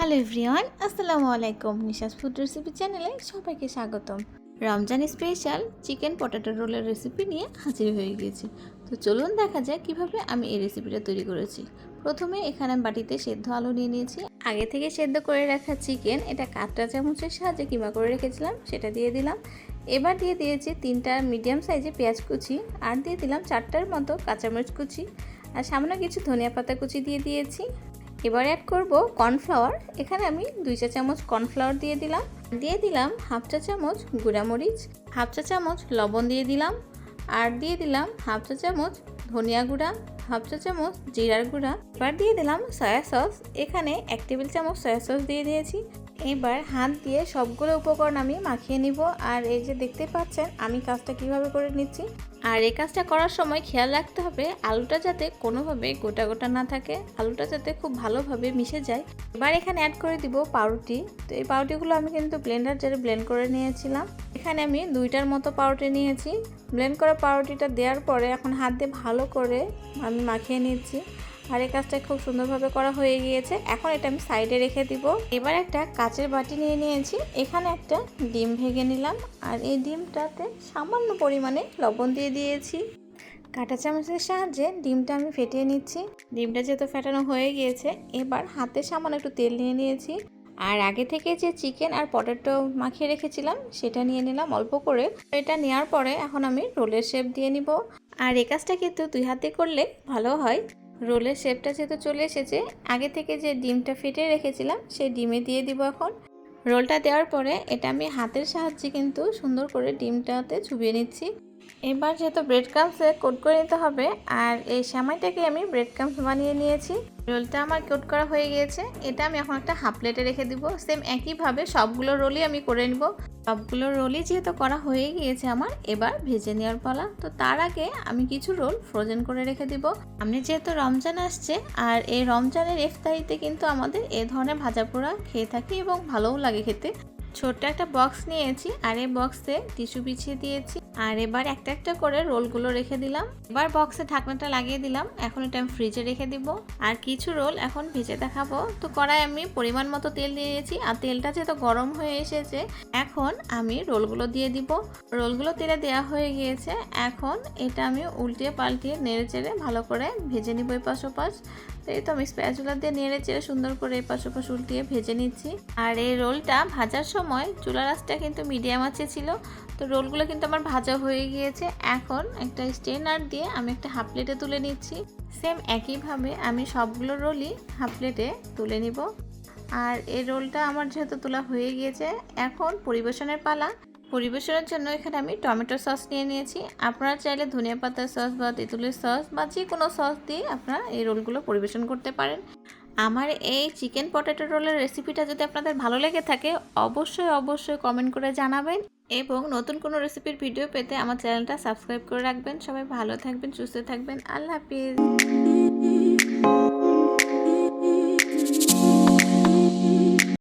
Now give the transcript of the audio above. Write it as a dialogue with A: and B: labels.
A: Hello everyone আসসালামু আলাইকুম নিশাস food recipe চ্যানেলে সবাইকে স্বাগতম। রমজান স্পেশাল চিকেন পটেটো রোলের রেসিপি নিয়ে হাজির হয়ে গিয়েছি। তো চলুন দেখা যায় কীভাবে আমি এই রেসিপিটা তৈরি করেছি। প্রথমে এখানে বাটিতে সেদ্ধ আলু নিয়ে নিয়েছি। আগে থেকে সেদ্ধ করে রাখা চিকেন এটা কাঁটা চামচের সাহায্যে কিমা করে রেখেছিলাম, সেটা দিয়ে দিলাম। এবার দিয়ে দিয়েছি তিনটা মিডিয়াম সাইজে পেঁয়াজ কুচি, আর দিয়ে দিলাম চারটার মতো কাঁচামরিচ কুচি। আর সামান্য কিছু ধনিয়া পাতা কুচি দিয়ে দিয়েছি। এবার অ্যাড করব কর্নফ্লাওয়ার এখানে আমি দুই চা চামচ কর্নফ্লাওয়ার দিয়ে দিলাম। দিয়ে দিলাম হাফ চা চামচ গুঁড়ামরিচ হাফ চা চামচ লবণ দিয়ে দিলাম, আর দিয়ে দিলাম হাফ চা চামচ ধনিয়া গুঁড়া হাফ চা চামচ জিরার গুঁড়া। এবার দিয়ে দিলাম সয়া সস এখানে এক টেবিল চামচ সয়া সস দিয়ে দিয়েছি। এবার হাত দিয়ে সবগুলো উপকরণ আমি মাখিয়ে নিব। আর এই যে দেখতে পাচ্ছেন, আমি কাজটা কীভাবে করে নিচ্ছি? আর এই কাজটা করার সময় খেয়াল রাখতে হবে, আলুটা যাতে কোনোভাবে গোটা গোটা না থাকে, আলুটা যাতে খুব ভালোভাবে মিশে যায়। এবার এখানে অ্যাড করে দিব পাউরুটি। তো এই পাউরুটিগুলো আমি কিন্তু ব্লেন্ডার জারে ব্লেন্ড করে নিয়েছিলাম। এখানে আমি দুইটার মতো পাউরুটি নিয়েছি। ব্লেন্ড করা পাউরুটিটা দেওয়ার পরে এখন হাত দিয়ে ভালো করে আমি মাখিয়ে নিচ্ছি। আর এই কাজটা খুব সুন্দরভাবে করা হয়ে গিয়েছে। এখন এটা আমি সাইডে রেখে দিব। এবার একটা কাচের বাটি নিয়ে নিয়েছি। এখানে একটা ডিম ভেঙে নিলাম। আর এই ডিমটাতে সামান্য পরিমাণে লবণ দিয়ে দিয়েছি। কাঁটা চামচের সাহায্যে ডিমটা আমি ফেটিয়ে নিচ্ছি। ডিমটা যেহেতু ফেটানো হয়ে গিয়েছে, এবার হাতে সামান্য একটু তেল নিয়ে নিয়েছি। আর আগে থেকে যে চিকেন আর পটেটো মাখিয়ে রেখেছিলাম, সেটা নিয়ে নিলাম অল্প করে। এটা নেওয়ার পরে এখন আমি রোলের শেপ দিয়ে নিব। আর এই কাজটা কিন্তু দুই হাতে করলে ভালো হয়। রোলের শেপটা যেহেতু চলে এসেছে, আগে থেকে যে ডিমটা ফেটে রেখেছিলাম, সেই ডিমে দিয়ে দিব এখন। রোলটা দেওয়ার পরে এটা আমি হাতের সাহায্যে কিন্তু সুন্দর করে ডিমটাতে চুবিয়ে নিচ্ছি। এবার যেহেতু ব্রেড ক্রামসে কোট করে নিতে হবে, আর এই সামাইটাকে আমি ব্রেড ক্রামস বানিয়ে নিয়েছি। রোলটা আমার কোট করা হয়ে গিয়েছে। এটা আমি এখন একটা হাফ প্লেটে রেখে দিব। সেম একইভাবে সবগুলো রোলই আমি করে নিব। সবগুলো রোলই যেহেতু করা হয়ে গিয়েছে আমার, এবার ভেজে নেওয়ার পালা। তো তার আগে আমি কিছু রোল ফ্রোজেন করে রেখে দিব। আমি যেহেতু রমজান আসছে, আর এই রমজানের ইফতারিতে কিন্তু আমাদের এ ধরনের ভাজা পোড়া খেয়ে থাকি এবং ভালোও লাগে খেতে। ছোট্ট একটা বক্স নিয়েছি, আর এই বক্সে টিস্যু বিছিয়ে দিয়েছি। আর এবার একটা একটা করে রোলগুলো রেখে দিলাম। এবার বক্সে ঢাকনাটা লাগিয়ে দিলাম। এখন এটা আমি ফ্রিজে রেখে দিব। আর কিছু রোল এখন ভেজে দেখাবো। তো কড়াই আমি পরিমাণ মতো তেল দিয়েছি। আর তেলটা যেহেতু গরম হয়ে এসেছে, এখন আমি রোলগুলো দিয়ে দিব। রোলগুলো তেলে দেওয়া হয়ে গিয়েছে। এখন এটা আমি উল্টিয়ে পাল্টিয়ে নেড়ে চেড়ে ভালো করে ভেজে নিব এই পাশ তো এই তো আমি স্প্যাচুলা দিয়ে নেড়ে চেড়ে সুন্দর করে এই পাশ ওপাশ উল্টিয়ে ভেজে নিচ্ছি। আর এই রোলটা ভাজার সময় চুলা রাসটা কিন্তু মিডিয়াম আছে ছিল। তো রোলগুলো কিন্তু আমার ভাজা হয়ে গিয়েছে। এখন একটা স্টেনার দিয়ে আমি একটা হাফ প্লেটে তুলে নিচ্ছি। সেম একইভাবে আমি সবগুলো রোলই হাফ প্লেটে তুলে নিব। আর এই রোলটা আমার যেহেতু তোলা হয়ে গিয়েছে, এখন পরিবেশনের পালা। পরিবেশনের জন্য এখানে আমি টমেটো সস নিয়ে নিয়েছি। আপনারা চাইলে ধনিয়া পাতার সস বা তেঁতুলের সস বা যে কোনো সস দিয়ে আপনারা এই রোলগুলো পরিবেশন করতে পারেন। আমার এই চিকেন পটেটো রোলের রেসিপিটা যদি আপনাদের ভালো লেগে থাকে, অবশ্যই অবশ্যই কমেন্ট করে জানাবেন এবং নতুন কোনো রেসিপির ভিডিও পেতে আমার চ্যানেলটা সাবস্ক্রাইব করে রাখবেন। সবাই ভালো থাকবেন, সুস্থ থাকবেন। আল্লাহ হাফিজ।